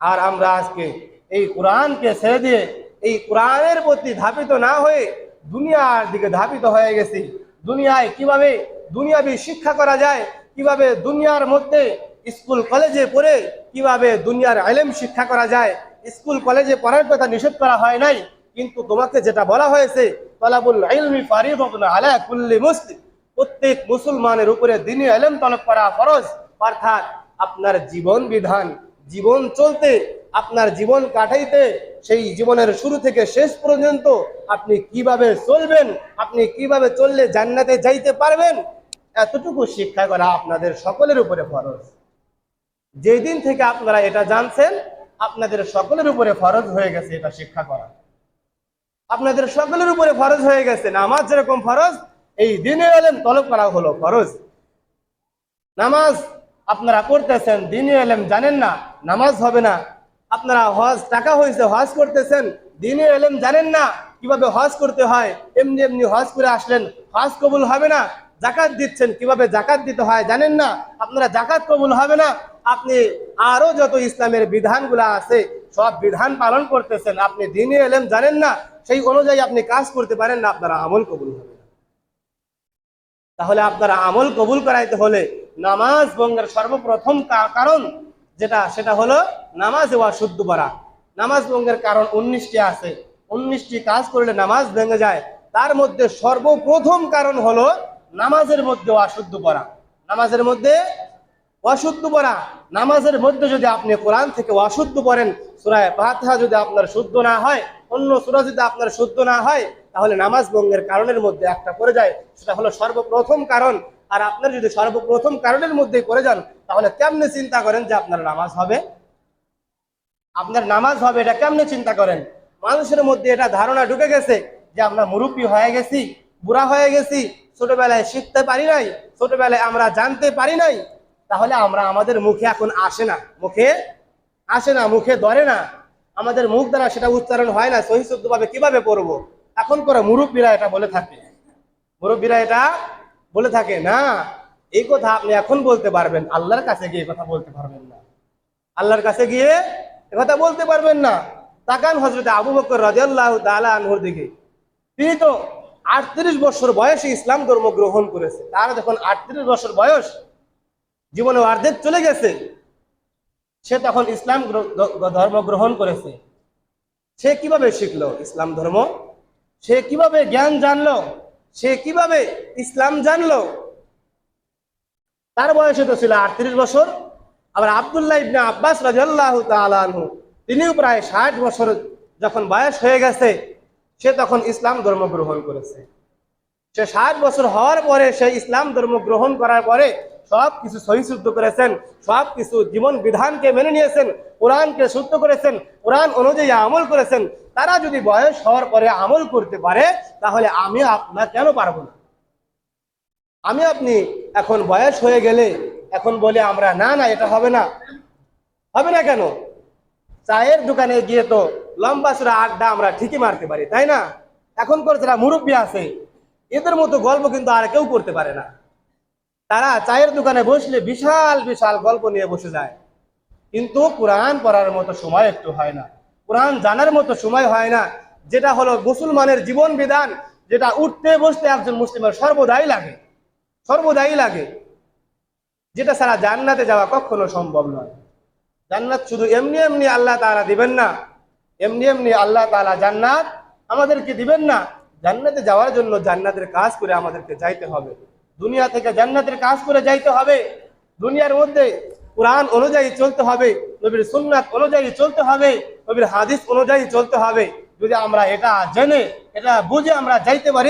আর আমরা আজকে এই কোরআনকে ছেড়ে দিয়ে এই কোরআনের প্রতি ধাপিত না হয়ে দুনিয়ার দিকে ধাপিত হয়ে গেছি। দুনিয়ায় কীভাবে দুনিয়াবি শিক্ষা করা যায়, কীভাবে দুনিয়ার মধ্যে স্কুল, কলেজে পড়ে কীভাবে দুনিয়ার আলেম শিক্ষা করা যায়, স্কুল, কলেজে পড়ার কথা নিষেধ করা হয় নাই, কিন্তু তোমাকে যেটা বলা হয়েছে, তলাবুল প্রত্যেক মুসলমানের উপরে দিনী এলেম তলব করা ফরজ, অর্থাৎ আপনার জীবন বিধান। জীবন চলতে, আপনার জীবন কাটাইতে, সেই জীবনের শুরু থেকে শেষ পর্যন্ত আপনি কীভাবে চলবেন, আপনি কীভাবে চললে জান্নাতে যাইতে পারবেন, এতটুকু শিক্ষা করা আপনাদের সকলের উপরে ফরজ। যেই দিন থেকে আপনারা এটা জানছেন, আপনাদের সকলের উপরে ফরজ হয়ে গেছে এটা শিক্ষা করা। আপনাদের সকলের উপরে ফরজ হয়ে গেছে, নামাজ যেরকম ফরজ, এই দিনে এলেম তলব করা হলো ফরজ। নামাজ আপনারা করতেছেন দিনে এলেম জানেন না, নামাজ হবে না। আপনারা হজ, টাকা হয়েছে হজ করতেছেন দিনে এলেম জানেন না, কীভাবে হজ করতে হয়। এমনি এমনি হজ করে আসলেন, হজ কবুল হবে না, জাকাত দিচ্ছেন, কীভাবে জাকাত দিতে হয় জানেন না। আপনারা জাকাত কবুল হবে না, আপনি আরও যত ইসলামের বিধানগুলো আছে, সব বিধান পালন করতেছেন, আপনি দিনে এলেম জানেন না, সেই অনুযায়ী আপনি কাজ করতে পারেন না, আপনারা আমল কবুল হবে তাহলে আপনারা আমল কবুল করাইতে হলে নামাজ ভঙ্গের সর্বপ্রথম কারণ যেটা, সেটা হলো নামাজ ওয়া শুদ্ধ করা নামাজ ভঙ্গের কারণ উনিশটি আছে। উনিশটি কাজ করলে নামাজ ভেঙে যায়। তার মধ্যে সর্বপ্রথম কারণ হলো নামাজের মধ্যে অশুদ্ধ পড়া নামাজের মধ্যে অশুদ্ধ পড়া নামাজের মধ্যে যদি আপনি কোরআন থেকে অশুদ্ধ পড়েন সুরায় ফাতিহা যদি আপনার শুদ্ধ না হয়, অন্য সুরা যদি আপনার শুদ্ধ না হয়, তাহলে নামাজ ভঙ্গের কারণের মধ্যে একটা পড়ে যায়। সেটা হলো সর্বপ্রথম কারণ। আর আপনার যদি সর্বপ্রথম কারণের মধ্যে পড়ে যান, তাহলে কেমনে চিন্তা করেন যে আপনার নামাজ হবে? আপনার নামাজ হবে, এটা কেমনে চিন্তা করেন? মানুষের মধ্যে এটা ধারণা ঢুকে গেছে যে আমরা মুরব্বী হয়ে গেছি, বুড়া হয়ে গেছি, ছোটবেলায় শিখতে পারি নাই, ছোটবেলায় আমরা জানতে পারি নাই, তাহলে আমরা আমাদের মুখে এখন আসে না। মুখে আসে না, মুখে ধরে না। আমাদের মুখ দ্বারা সেটা উচ্চারণ হয় না সহি শুদ্ধভাবে কীভাবে পড়ব? এখন করে মুরব্বীরা এটা বলে থাকে। মুরব্বীরা এটা বলে থাকে, না, এই কথা আপনি এখন বলতে পারবেন। আল্লাহর কাছে গিয়ে কথা বলতে পারবেন না। আল্লাহর কাছে গিয়ে কথা বলতে পারবেন না। তাকান হজরত আবু বকর রাজিয়াল্লাহ তাআলা আনহুর দিকে। তিনি তো আটত্রিশ বছর বয়সে ইসলাম ধর্ম গ্রহণ করেছে। তার যখন আটত্রিশ বছর বয়স, জীবনে অর্ধেক চলে গেছে। সে তখন ইসলাম ধর্ম গ্রহণ করেছে। সে কীভাবে শিখলো ইসলাম ধর্ম? সে কীভাবে জ্ঞান জানলো? সে কীভাবে ইসলাম জানলো? তার বয়সে তো ছিল আটত্রিশ বছর। আবার আবদুল্লাহ ইবনে আব্বাস রাজাল্লাহ তালু তিনিও প্রায় ষাট বছর যখন বয়স হয়ে গেছে, সে তখন ইসলাম ধর্ম গ্রহণ করেছে। সে ষাট বছর হওয়ার পরে সে ইসলাম ধর্ম গ্রহণ করার পরে সব কিছু সহি শুদ্ধ করেছেন, সব কিছু জীবন বিধানকে মেনে নিয়েছেন, কোরআনকে শুদ্ধ করেছেন, কোরআন অনুযায়ী আমল করেছেন। তারা যদি বয়স হওয়ার পরে আমল করতে পারে, তাহলে আমি আপনার কেন পারব না? আমি আপনি এখন বয়স হয়ে গেলে এখন বলে আমরা, না না, এটা হবে না। হবে না কেন? চায়ের দোকানে গিয়ে তো লম্বা চূড়া আড্ডা আমরা ঠিকই মারতে পারি, তাই না? এখনকার যারা মুরব্বী আছে এদের মতো গল্প কিন্তু আর কেউ করতে পারে না। তারা চায়ের দোকানে বসলে বিশাল বিশাল গল্প নিয়ে বসে যায়। কিন্তু কোরআন পড়ার মতো সময় একটু হয় না। কোরআন জানার মতো সময় হয় না, যেটা হলো মুসলমানের জীবন বিধান, যেটা উঠতে বসতে একজন মুসলিমের সর্বদাই লাগে সর্বদাই লাগে। যেটা ছাড়া জান্নাতে যাওয়া কখনো সম্ভব নয়। জান্নাত শুধু এমনি এমনি আল্লাহ তাআলা দিবেন না, এমনি এমনি আল্লাহ তাআলা জান্নাত আমাদেরকে দিবেন না। জান্নাতে যাওয়ার জন্য জান্নাতের কাজ করে আমাদেরকে যাইতে হবে। দুনিয়া থেকে জান্নাতের কাজ করে যাইতে হবে। দুনিয়ার মধ্যে কোরআন অনুযায়ী চলতে হবে, নবীর সুন্নাত অনুযায়ী চলতে হবে, নবীর হাদিস অনুযায়ী চলতে হবে। যদি আমরা এটা জেনে, এটা বুঝে আমরা যাইতে পারি